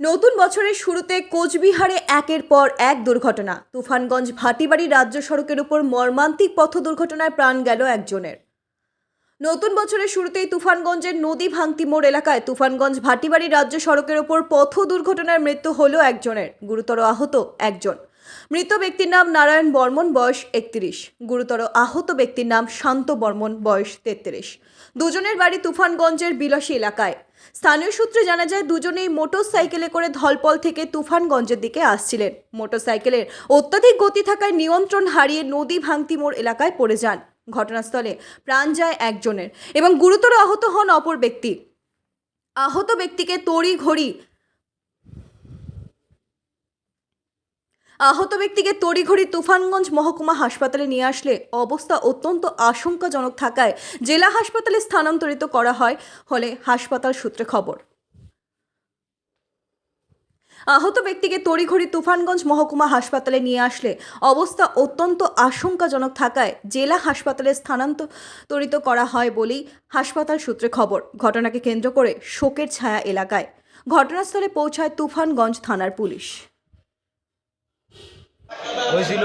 নতুন বছরের শুরুতে কোচবিহারে একের পর এক দুর্ঘটনা। তুফানগঞ্জ ভাটিবাড়ি রাজ্য সড়কের উপর মর্মান্তিক পথ দুর্ঘটনায় প্রাণ গেল একজনের। নতুন বছরের শুরুতেই তুফানগঞ্জের নদী ভাঙতি মোড় এলাকায় তুফানগঞ্জ ভাটিবাড়ি রাজ্য সড়কের উপর পথ দুর্ঘটনার মৃত্যু হলো একজনের। গুরুতর আহত একজন। মৃত ব্যক্তির নাম নারায়ণ বর্মন, বয়স একত্রিশ। গুরুতর আহত ব্যক্তির নাম শান্ত বর্মন, বয়স তেত্রিশ। দুজনের বাড়ি তুফানগঞ্জের বিলাসী এলাকায়। স্থানীয় সূত্রে জানা যায়, দুজনেই মোটর সাইকেলে করে ধলপল থেকে তুফানগঞ্জের দিকে আসছিলেন। মোটর সাইকেলের অত্যাধিক গতি থাকায় নিয়ন্ত্রণ হারিয়ে নদী ভাঙতি মোড় এলাকায় পড়ে যান। ঘটনাস্থলে প্রাণ যায় একজনের এবং গুরুতর আহত হন অপর ব্যক্তি। আহত ব্যক্তিকে তড়ি ঘড়ি আহত ব্যক্তিকে তড়িঘড়ি তুফানগঞ্জ মহকুমা হাসপাতালে নিয়ে আসলে অবস্থা অত্যন্ত আশঙ্কাজনক থাকায় জেলা হাসপাতালে স্থানান্তরিত করা হয় হলে হাসপাতাল সূত্রে খবর। আহত ব্যক্তিকে তড়িঘড়ি তুফানগঞ্জ মহকুমা হাসপাতালে নিয়ে আসলে অবস্থা অত্যন্ত আশঙ্কাজনক থাকায় জেলা হাসপাতালে স্থানান্তরিত করা হয় বলেই হাসপাতাল সূত্রে খবর। ঘটনাকে কেন্দ্র করে শোকের ছায়া এলাকায়। ঘটনাস্থলে পৌঁছায় তুফানগঞ্জ থানার পুলিশ। হয়েছিল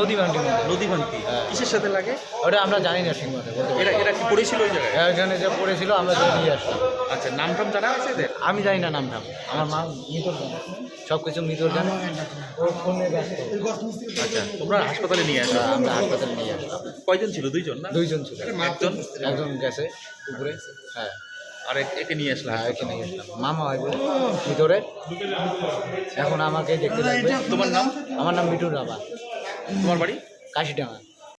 নদী বান্টি নদী ভান্তি হ্যাঁ। কিসের সাথে লাগে? ওটা আমরা জানি না ঠিক মতো এরা এরা কি পড়েছিল ওই জায়গায়? না। এখানে যে পড়েছিল আমরা নিয়ে আসলাম। আচ্ছা নাম টাম জানা আছে এদের? আমি জানি না নামটা আমার মা মিতর জানে। সব কিছু মিতর জানে আচ্ছা তোমরা হাসপাতালে নিয়ে আসো। হ্যাঁ, আমরা হাসপাতালে নিয়ে আসলাম কয়জন ছিল? দুইজন না? দুইজন ছিল। একজন? একজন গেছে উপরে। হ্যাঁ। আর একে নিয়ে আসলাম। হ্যাঁ একে নিয়ে আসলাম। মামা হয় বলে ভিতরে। এখন আমাকে দেখতে লাগবে তোমার নাম? আমার নাম মিঠুর রাবা তোমার বাড়ি? কাশিডাঙ্গা।